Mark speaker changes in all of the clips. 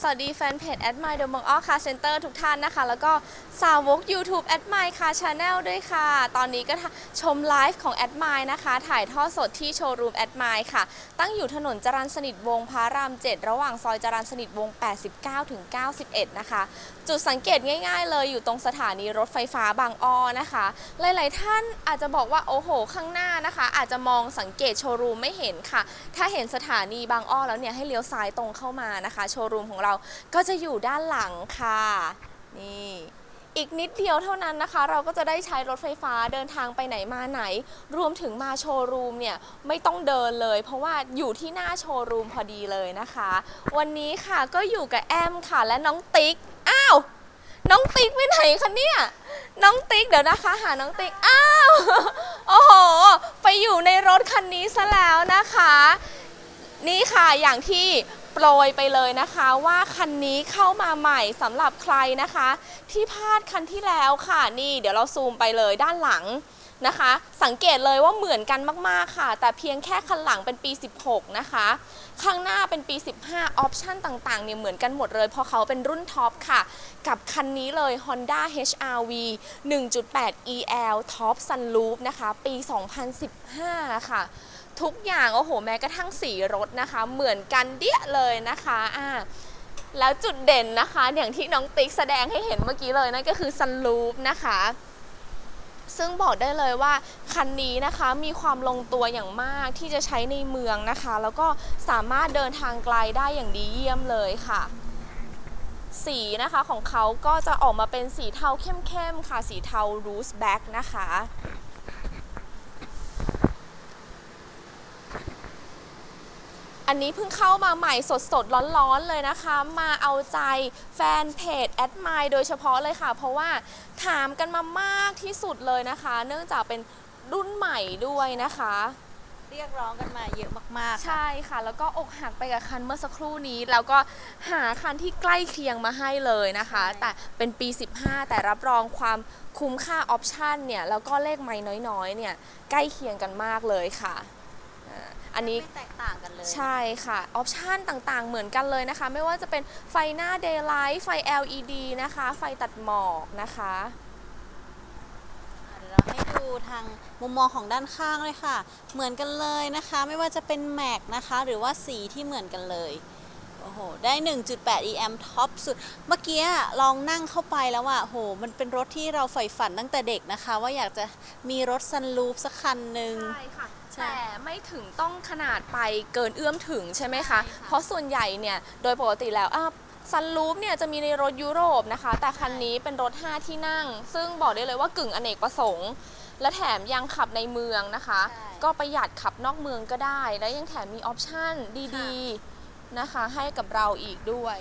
Speaker 1: สวัสดีแฟนเพจ a d m i r e The Mong All Car Center ทุกท่านนะคะ แล้วก็สาวก YouTube a d m i r e Car Channel ด้วยค่ะ ตอนนี้ก็ชมไลฟ์ของ a d m i r e นะคะ ถ่ายทอดสดที่โชว์รูม a d m i r e ค่ะ ตั้งอยู่ถนนจรัญสนิทวงพระราม 7 ระหว่างซอยจรัญสนิทวงศ์89 ถึง 91 นะคะ จุดสังเกตง่ายๆ เลยอยู่ตรงสถานีรถไฟฟ้าบางอ้อนะคะ หลายๆท่านอาจจะบอกว่าโอ้โห ข้างหน้านะคะ อาจจะมองสังเกตโชว์รูมไม่เห็นค่ะ ถ้าเห็นสถานีบางอ้อแล้วเนี่ยให้เลี้ยวซ้ายตรงเข้ามานะคะ โชว์รูมของเราก็จะอยู่ด้านหลังค่ะ นี่อีกนิดเดียวเท่านั้นนะคะ เราก็จะได้ใช้รถไฟฟ้าเดินทางไปไหนมาไหน รวมถึงมาโชว์รูมเนี่ยไม่ต้องเดินเลย เพราะว่าอยู่ที่หน้าโชว์รูมพอดีเลยนะคะ วันนี้ค่ะก็อยู่กับแอมค่ะและน้องติ๊กอ้าวน้องติ๊กไปไหนคะเนี่ยน้องติ๊กเดี๋ยวนะคะหาน้องติ๊กอ้าวโอ้โหไปอยู่ในรถคันนี้ซะแล้วนะคะ นี่ค่ะอย่างที่ โปรยไปเลยนะคะว่าคันนี้เข้ามาใหม่สำหรับใครนะคะ ที่พลาดคันที่แล้วค่ะนี่เดี๋ยวเราซูมไปเลยด้านหลังนะคะ สังเกตเลยว่าเหมือนกันมากๆค่ะ แต่เพียงแค่คันหลังเป็นปี 16 นะคะ ข้างหน้าเป็นปี 15 ออปชั่นต่างๆเนี่ยเหมือนกันหมดเลย เพราะเขาเป็นรุ่นท็อปค่ะ กับคันนี้เลย Honda HRV 1.8 EL Top Sunroof นะคะ ปี 2015 ค่ะ ทุกอย่างโอ้โหแม้กระทั่งสีรถนะคะ เหมือนกันเดี้ยเลยนะคะอ่าแล้วจุดเด่นนะคะอย่างที่น้องติ๊กแสดงให้เห็นเมื่อกี้เลยนั่นก็คือซันลูปนะคะซึ่งบอกได้เลยว่าคันนี้นะคะมีความลงตัวอย่างมากที่จะใช้ในเมืองนะคะ แล้วก็สามารถเดินทางไกลได้อย่างดีเยี่ยมเลยค่ะ สีนะคะของเขาก็จะออกมาเป็นสีเทาเข้มๆค่ะ สีเทารูสแบ็กนะคะ อันนี้เพิ่งเข้ามาใหม่สดๆ ร้อนๆเลยนะคะ มาเอาใจแฟนเพจแอดมายโดยเฉพาะเลยค่ะ เพราะว่าถามกันมามากที่สุดเลยนะคะ เนื่องจากเป็นรุ่นใหม่ด้วยนะคะ
Speaker 2: เรียกร้องกันมาเยอะมากๆค่ะ
Speaker 1: ใช่ค่ะ แล้วก็อกหักไปกับคันเมื่อสักครู่นี้ แล้วก็หาคันที่ใกล้เคียงมาให้เลยนะคะ
Speaker 2: ใช่
Speaker 1: แต่เป็นปี 15 แต่รับรองความคุ้มค่าออปชันเนี่ย แล้วก็เลขไม้น้อยๆ เนี่ย ใกล้เคียงกันมากเลยค่ะ อ่าอันนี้
Speaker 2: ไม่แตกต่างกันเลย
Speaker 1: ใช่ค่ะออปชันต่างๆ เหมือนกันเลยนะคะ ไม่ว่าจะเป็นไฟหน้า Daylight ไฟ LED นะคะ ไฟตัดหมอกนะคะ
Speaker 2: อะเดี๋ยวเราให้ดูทางมุมมองของด้านข้างเลยค่ะ เหมือนกันเลยนะคะ ไม่ว่าจะเป็นแม็กนะคะ หรือว่าสีที่เหมือนกันเลยโอ้โห ได้ 1.8 EM ท็อปสุด เมื่อกี้ลองนั่งเข้าไปแล้วอะโห มันเป็นรถที่เราใฝ่ฝันตั้งแต่เด็กนะคะ ว่าอยากจะมีรถซันรูฟสักคันหนึ่ง
Speaker 1: ใช่ค่ะ
Speaker 2: ใช่
Speaker 1: แต่ไม่ถึงต้องขนาดไปเกินเอื้อมถึงใช่ไหมคะ
Speaker 2: ใช่ค่ะ
Speaker 1: เพราะส่วนใหญ่เนี่ยโดยปกติแล้วซันรูฟเนี่ยจะมีในรถยุโรปนะคะ แต่คันนี้เป็นรถ 5 ที่นั่ง ซึ่งบอกได้เลยว่ากึ่งอเนกประสงค์ และแถมยังขับในเมืองนะคะ
Speaker 2: ใช่
Speaker 1: ก็ประหยัดขับนอกเมืองก็ได้ และยังแถมมีออปชั่นดีๆนะคะ ให้กับเราอีกด้วย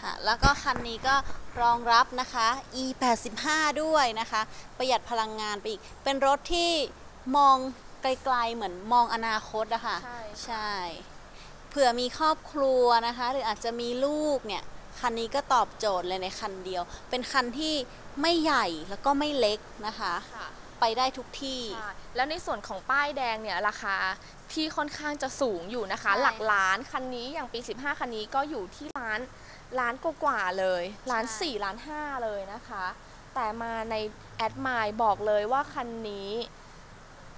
Speaker 2: ค่ะแล้วก็คันนี้ก็รองรับนะคะ e 8 5ด้วยนะคะ ประหยัดพลังงานไปอีก เป็นรถที่มอง ไกลๆเหมือนมองอนาคตอะค่ะ
Speaker 1: ใช่ค่ะ
Speaker 2: ใช่เผื่อมีครอบครัวนะคะ หรืออาจจะมีลูกเนี่ยคันนี้ก็ตอบโจทย์เลยในคันเดียว เป็นคันที่ไม่ใหญ่แล้วก็ไม่เล็กนะคะ
Speaker 1: ค่ะ
Speaker 2: ไปได้ทุกที่
Speaker 1: ใช่แล้วในส่วนของป้ายแดงเนี่ยราคาที่ค่อนข้างจะสูงอยู่นะคะ
Speaker 2: ใช่
Speaker 1: หลักล้านคันนี้อย่างปี 15 คันนี้ก็อยู่ที่ล้านล้านกว่าๆเลยล้าน
Speaker 2: ใช่
Speaker 1: 4ล้าน5เลยนะคะ แต่มาในแอดมายบอกเลยว่าคันนี้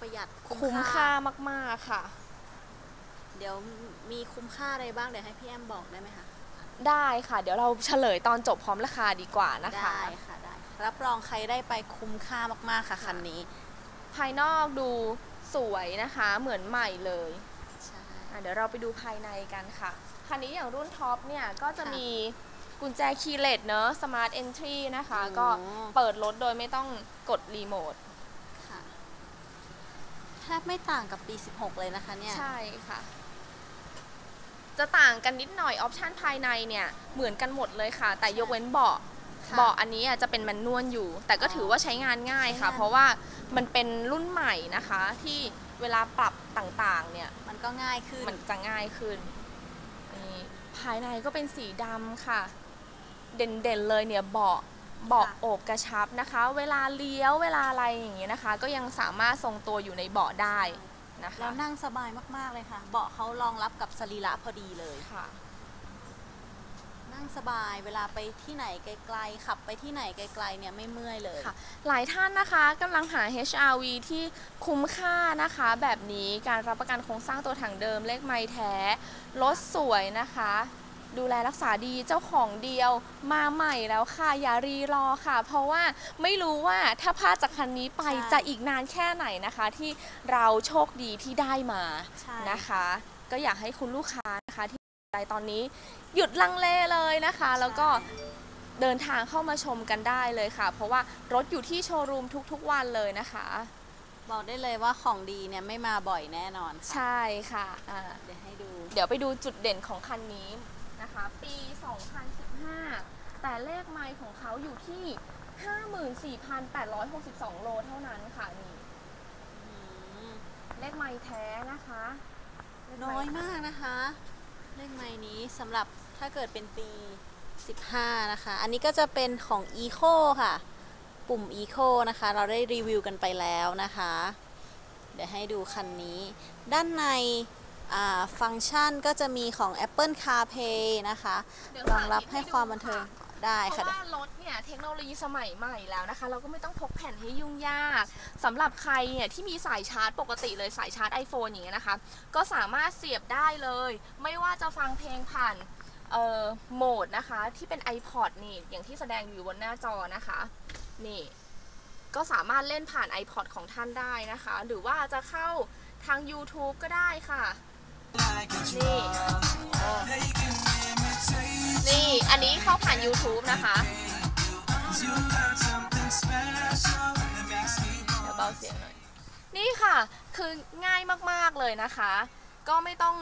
Speaker 2: ประหยัด
Speaker 1: คุ้มค่ามาก ๆ ค่ะ
Speaker 2: เดี๋ยวมีคุ้มค่าอะไรบ้างเดี๋ยวให้พี่แอมบอกได้ไหมคะ
Speaker 1: ได้ค่ะ เดี๋ยวเราเฉลยตอนจบพร้อมราคาดีกว่านะคะ
Speaker 2: ได้ค่ะได้ รับรองใครได้ไปคุ้มค่ามาก ๆ ค่ะคันนี้
Speaker 1: ภายนอกดูสวยนะคะเหมือนใหม่เลย
Speaker 2: ใช่
Speaker 1: อะเดี๋ยวเราไปดูภายในกันค่ะ คันนี้อย่างรุ่นท็อปเนี่ยก็จะ
Speaker 2: ค่ะ
Speaker 1: มีกุญแจคีย์เลสเนอะ Smart Entry นะคะ
Speaker 2: อืม
Speaker 1: ก็เปิดรถโดยไม่ต้องกดรีโมท
Speaker 2: ค่ะแท บไม่ต่างกับปี 16 เลยนะคะเนี่ย
Speaker 1: ใช่ค่ะ จะต่างกันนิดหน่อยออปชันภายในเนี่ย เหมือนกันหมดเลยค่ะ แต่ยกเว้นเบาะ
Speaker 2: ค่ะ
Speaker 1: เบาะอันนี้อะจะเป็นแมนนวลอยู่ แต่ก็
Speaker 2: อ๋อ
Speaker 1: ถือว่าใช้งานง่ายค่ะ
Speaker 2: ใช้งาน
Speaker 1: เพราะว่ามันเป็นรุ่นใหม่นะคะ ที่เวลาปรับต่างๆเนี่ย
Speaker 2: มันก็ง่ายขึ้น
Speaker 1: มันจะง่ายขึ้นนี่ภายในก็เป็นสีดำค่ะ เด่นๆเลยเนี่ยเบาะ เบาะ
Speaker 2: ค่ะ
Speaker 1: โอบกระชับนะคะ เวลาเลี้ยวเวลาอะไรอย่างเงี้ยนะคะ ก็ยังสามารถทรงตัวอยู่ในเบาะได้นะคะ
Speaker 2: แล้วนั่งสบายมากๆเลยค่ะ เบาะเขารองรับกับสรีระพอดีเลย
Speaker 1: ค่ะ
Speaker 2: นนั่งสบายเวลาไปที่ไหนไกลๆขับไปที่ไหนไกลๆเนี่ยไม่เมื่อยเลย
Speaker 1: ค่ะ หลายท่านนะคะกำลังหา HRV ที่คุ้มค่านะคะ แบบนี้การรับประกันโครงสร้างตัวถังเดิมเลขไม้แท้รถสวยนะคะ ดูแลรักษาดีเจ้าของเดียวมาใหม่แล้วค่ะอย่ารีรอค่ะ เพราะว่าไม่รู้ว่าถ้าพลาดจากคันนี้ไป
Speaker 2: ใช่
Speaker 1: จะอีกนานแค่ไหนนะคะ ที่เราโชคดีที่ได้มา
Speaker 2: ใช่
Speaker 1: นะคะ ก็อยากให้คุณลูกค้านะคะที่สนใจตอนนี้หยุดลังเลเลยนะคะ แล้วก็เดินทางเข้ามาชมกันได้เลยค่ะ เพราะว่ารถอยู่ที่โชว์รูมทุกๆวันเลยนะคะ
Speaker 2: บอกได้เลยว่าของดีเนี่ยไม่มาบ่อยแน่นอนค่ะ
Speaker 1: ใช่ค่ะอ่า
Speaker 2: เดี๋ยวให้ดู
Speaker 1: เดี๋ยวไปดูจุดเด่นของคันนี้นะคะ ปี 2015 แต่เลขไมล์ของเขาอยู่ที่ 54,862 โลเท่านั้นค่ะนี่เลขไมล์แท้นะคะ
Speaker 2: น้อยมากนะคะ เลขไม้นี้สำหรับถ้าเกิดเป็นปี 15 นะคะ อันนี้ก็จะเป็นของ Eco ค่ะ ปุ่ม Eco นะคะ เราได้รีวิวกันไปแล้วนะคะ เดี๋ยวให้ดูคันนี้ ด้านใน ฟังก์ชันก็จะมีของ Apple CarPlay นะคะ
Speaker 1: เดี๋ยว
Speaker 2: รองรับให้ความบันเทิง
Speaker 1: ค่ะ
Speaker 2: ได้
Speaker 1: เพ
Speaker 2: ค่ะ
Speaker 1: ราะว่ารถเนี่ยเทคโนโลยีสมัยใหม่แล้วนะคะ เราก็ไม่ต้องพกแผ่นให้ยุ่งยากสำหรับใครเนี่ยที่มีสายชาร์จปกติเลยสายชาร์จ iPhone อย่างเงี้ยนะคะ ก็สามารถเสียบได้เลย ไม่ว่าจะฟังเพลงผ่านเอ่อโหมดนะคะ ที่เป็น iPod นี่อย่างที่แสดงอยู่บนหน้าจอนะคะ นี่ ก็สามารถเล่นผ่าน iPod ของท่านได้นะคะ หรือว่าจะเข้าทาง YouTube ก็ได้ค่ะ นี่ออนี่อันนี้เข้าผ่าน YouTube นะคะเดี๋ยวเบาเสียงหน่อย นี่ค่ะ คือง่ายมากๆเลยนะคะ ก็ไม่ต้อง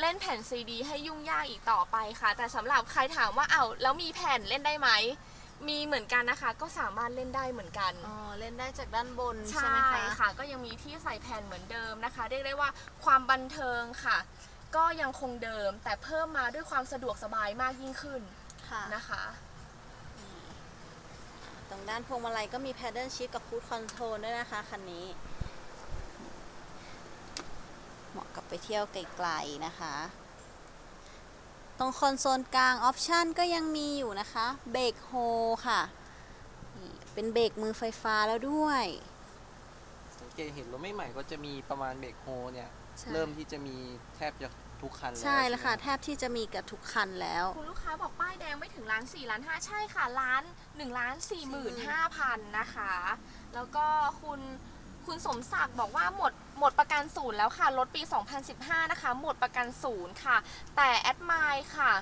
Speaker 1: เล่นแผ่นซีดีให้ยุ่งยากอีกต่อไปค่ะ แต่สำหรับใครถามว่าเอา้าแล้วมีแผ่นเล่นได้ไหม มีเหมือนกันนะคะ ก็สามารถเล่นได้เหมือนกัน
Speaker 2: อ๋อเล่นได้จากด้านบนใช่
Speaker 1: ใช่
Speaker 2: ไหมคะ
Speaker 1: ค่ะ ก็ยังมีที่ใส่แผ่นเหมือนเดิมนะคะ เรียกได้ว่าความบันเทิงค่ะ ก็ยังคงเดิมแต่เพิ่มมาด้วยความสะดวกสบายมากยิ่งขึ้น
Speaker 2: ค่ะ
Speaker 1: นะคะ
Speaker 2: ตรงด้านพวงมาลัยก็มี Paddle Shift กับ Cruise Control ด้วยนะคะคันนี้ เหมาะกับไปเที่ยวไกลๆนะคะ ตรงคอนโซลกลางออปชันก็ยังมีอยู่นะคะเบรกโฮค่ะนี่เป็นเบรกมือไฟฟ้าแล้วด้วย
Speaker 3: สังเกตเห็นรถไม่ใหม่ก็จะมีประมาณเบรกโฮเนี่ย
Speaker 2: ใช่
Speaker 3: เริ่มที่จะมีแทบจะทุกคันแล้ว
Speaker 2: ใช่แล้วค่ะ
Speaker 3: ไหม
Speaker 2: แทบที่จะมีกับทุกคันแล้ว
Speaker 1: คุณลูกค้าบอกป้ายแดงไม่ถึงล้านสี่ล้านห้าใช่ค่ะล้านหนึ่งล้านสี่หมื่นห้าพันนะคะ แล้วก็คุณคุณสมศักดิ์บอกว่าหมด หมดประกันศูนย์แล้วค่ะ รถปี 2015 นะคะ หมดประกันศูนย์ค่ะ แต่แอดไมล์ค่ะ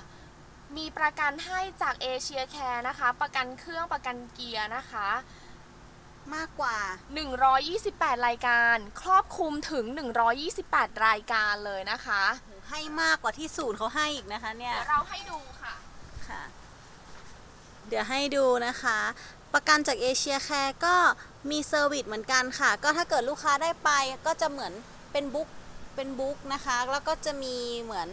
Speaker 1: มีประกันให้จากเอเชียแคร์นะคะ ประกันเครื่องประกันเกียร์นะคะ
Speaker 2: มากกว่า
Speaker 1: 128 รายการ ครอบคลุมถึง 128 รายการเลยนะคะ
Speaker 2: ให้มากกว่าที่ศูนย์เขาให้อีกนะคะเนี่ย
Speaker 1: เดี๋ยวเราให้ดูค่ะ
Speaker 2: ค่ะ เดี๋ยวให้ดูนะคะ ประกันจากเอเชียแคร์ก็มีเซอร์วิสเหมือนกันค่ะ ก็ถ้าเกิดลูกค้าได้ไปก็จะเหมือนเป็นบุ๊กเป็นบุ๊กนะคะ แล้วก็จะมีเหมือน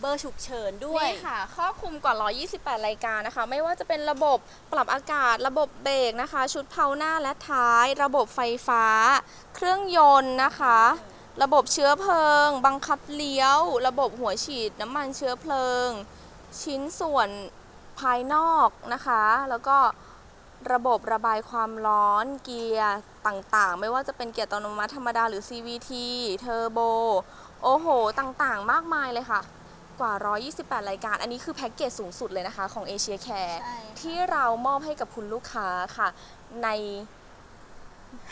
Speaker 2: เบอร์ฉุกเฉินด้วย
Speaker 1: นี่ค่ะครอบคลุมกว่า 128 รายการนะคะ ไม่ว่าจะเป็นระบบปรับอากาศ ระบบเบรกนะคะ ชุดเพลาหน้าและท้าย ระบบไฟฟ้า เครื่องยนต์นะคะ ระบบเชื้อเพลิง บังคับเลี้ยว ระบบหัวฉีดน้ำมันเชื้อเพลิง ชิ้นส่วนภายนอกนะคะ แล้วก็ ระบบระบายความร้อนเกียร์ต่างๆ ไม่ว่าจะเป็นเกียร์อัตโนมัติธรรมดาหรือ CVT เทอร์โบ โอ้โห ต่างๆ มากมายเลยค่ะ กว่า 128 รายการ อันนี้คือแพ็กเกจสูงสุดเลยนะคะของเอเชียแคร์
Speaker 2: ใช่ค่ะ
Speaker 1: ที่เรามอบให้กับคุณลูกค้าค่ะ ใน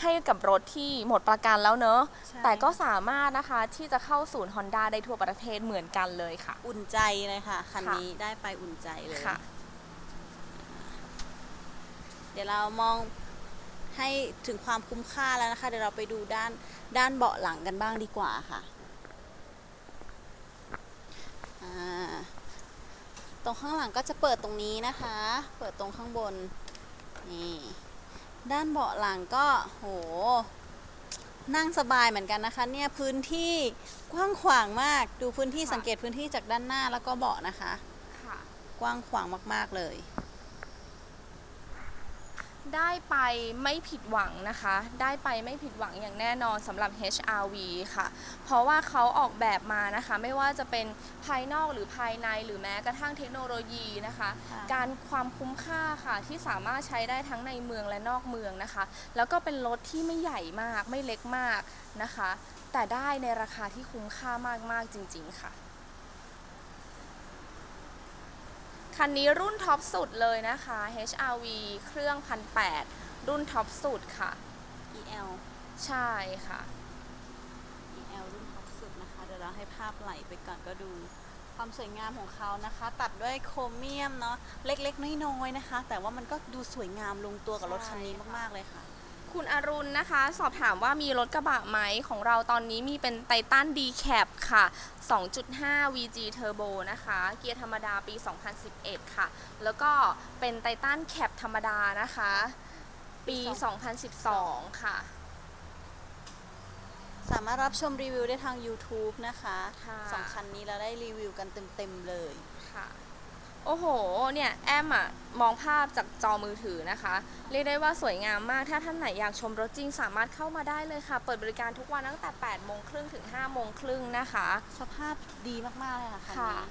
Speaker 1: ให้กับรถที่หมดประกันแล้วเนอะ
Speaker 2: ใช่
Speaker 1: แต่ก็สามารถนะคะที่จะเข้าศูนย์ Honda ได้ทั่วประเทศเหมือนกันเลยค่ะ
Speaker 2: อุ่นใจเลยค่ะ คันนี้ได้ไปอุ่นใจเลย
Speaker 1: ค่ะ
Speaker 2: เดี๋ยวเรามองให้ถึงความคุ้มค่าแล้วนะคะ เดี๋ยวเราไปดูด้านด้านเบาะหลังกันบ้างดีกว่าค่ะอ่าตรงข้างหลังก็จะเปิดตรงนี้นะคะ เปิดตรงข้างบนนี่ด้านเบาะหลังก็โหนั่งสบายเหมือนกันนะคะ เนี่ยพื้นที่กว้างขวางมากดูพื้นที่
Speaker 1: ค่ะ
Speaker 2: สังเกตพื้นที่จากด้านหน้าแล้วก็เบาะนะคะ
Speaker 1: ค่ะ
Speaker 2: กว้างขวางมากๆเลย
Speaker 1: ได้ไปไม่ผิดหวังนะคะ ได้ไปไม่ผิดหวังอย่างแน่นอนสำหรับ HRV ค่ะ เพราะว่าเขาออกแบบมานะคะ ไม่ว่าจะเป็นภายนอกหรือภายในหรือแม้กระทั่งเทคโนโลยีนะคะ
Speaker 2: ค่ะ
Speaker 1: การความคุ้มค่าค่ะที่สามารถใช้ได้ทั้งในเมืองและนอกเมืองนะคะ แล้วก็เป็นรถที่ไม่ใหญ่มากไม่เล็กมากนะคะ แต่ได้ในราคาที่คุ้มค่ามากๆจริง ๆ ค่ะ คันนี้รุ่นท็อปสุดเลยนะคะ HRV เครื่องพันแรุ่นท็อปสุดค่ะ
Speaker 2: EL
Speaker 1: ใช่ค่ะ
Speaker 2: EL รุ่นท็อปสุดนะคะ เดี๋ยวเราให้ภาพไหลไปก่อนก็ดูความสวยงามของเขานะคะ ตัดด้วยโครเมียมเนาะเล็กๆน้อยๆนะคะ แต่ว่ามันก็ดูสวยงามลงตัวกับรถคันนี้
Speaker 1: ใช่ค่ะ
Speaker 2: มากๆเลยค่ะ
Speaker 1: คุณอรุณนะคะ สอบถามว่ามีรถกระบะไหมของเราตอนนี้มีเป็นไททัน D Cap ค่ะ 2.5 VG Turbo นะคะ เกียร์ธรรมดาปี 2011 ค่ะ แล้วก็เป็นไททัน Cap ธรรมดานะคะ ปี 2012 ค่ะ
Speaker 2: สามารถรับชมรีวิวได้ทาง YouTube นะคะ
Speaker 1: ค่ะ
Speaker 2: สองคันนี้เราได้รีวิวกันเต็มๆเลย
Speaker 1: ค่ะ โอ้โห เนี่ยแอมอะมองภาพจากจอมือถือนะคะ เรียกได้ว่าสวยงามมาก ถ้าท่านไหนอยากชมรถจริงสามารถเข้ามาได้เลยค่ะ เปิดบริการทุกวันตั้งแต่8โมงครึ่งถึง5โมงครึ่งนะคะ
Speaker 2: สภาพดีมาก ๆ เลยค่ะคัน
Speaker 1: ค่ะ
Speaker 2: นี้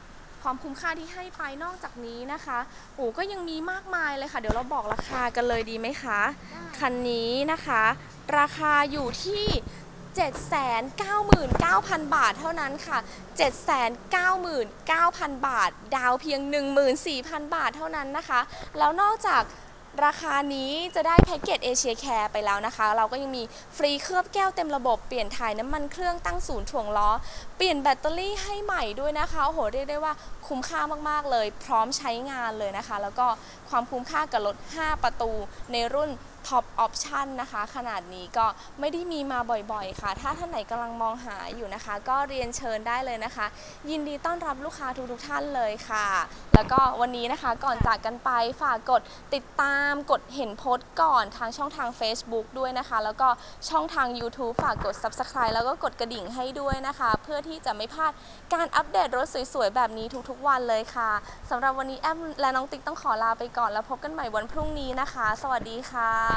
Speaker 1: ความคุ้มค่าที่ให้ไปนอกจากนี้นะคะโอ้ก็ยังมีมากมายเลยค่ะ เดี๋ยวเราบอกราคากันเลยดีไหมคะ คันนี้นะคะ ราคาอยู่ที่ 799,000 บาทเท่านั้นค่ะ 799,000 บาท ดาวเพียง 14,000 บาทเท่านั้นนะคะ แล้วนอกจากราคานี้จะได้แพ็กเกจเอเชียแคร์ไปแล้วนะคะ เราก็ยังมีฟรีเคลือบแก้วเต็มระบบเปลี่ยนถ่ายน้ำมันเครื่องตั้งศูนย์ถ่วงล้อ เปลี่ยนแบตเตอรี่ให้ใหม่ด้วยนะคะโอ้โหเรียกได้ว่าคุ้มค่ามากๆเลย พร้อมใช้งานเลยนะคะ แล้วก็ความคุ้มค่ากับรถ 5 ประตูในรุ่น Top Option นะคะ ขนาดนี้ก็ไม่ได้มีมาบ่อยๆ ค่ะ ถ้าท่านไหนกำลังมองหาอยู่นะคะ ก็เรียนเชิญได้เลยนะคะ ยินดีต้อนรับลูกค้าทุกๆท่านเลยค่ะ แล้วก็วันนี้นะคะก่อนจากกันไปฝากกดติดตามกดเห็นโพสต์ก่อนทางช่องทาง Facebook ด้วยนะคะ แล้วก็ช่องทาง YouTube ฝากกด Subscribe แล้วก็กดกระดิ่งให้ด้วยนะคะ เพื่อที่จะไม่พลาดการอัปเดตรถสวยๆ แบบนี้ทุกๆ วันเลยค่ะสำหรับวันนี้แอมและน้องติ๊กต้องขอลาไปก่อนแล้วพบกันใหม่วันพรุ่งนี้นะคะ สวัสดีค่ะ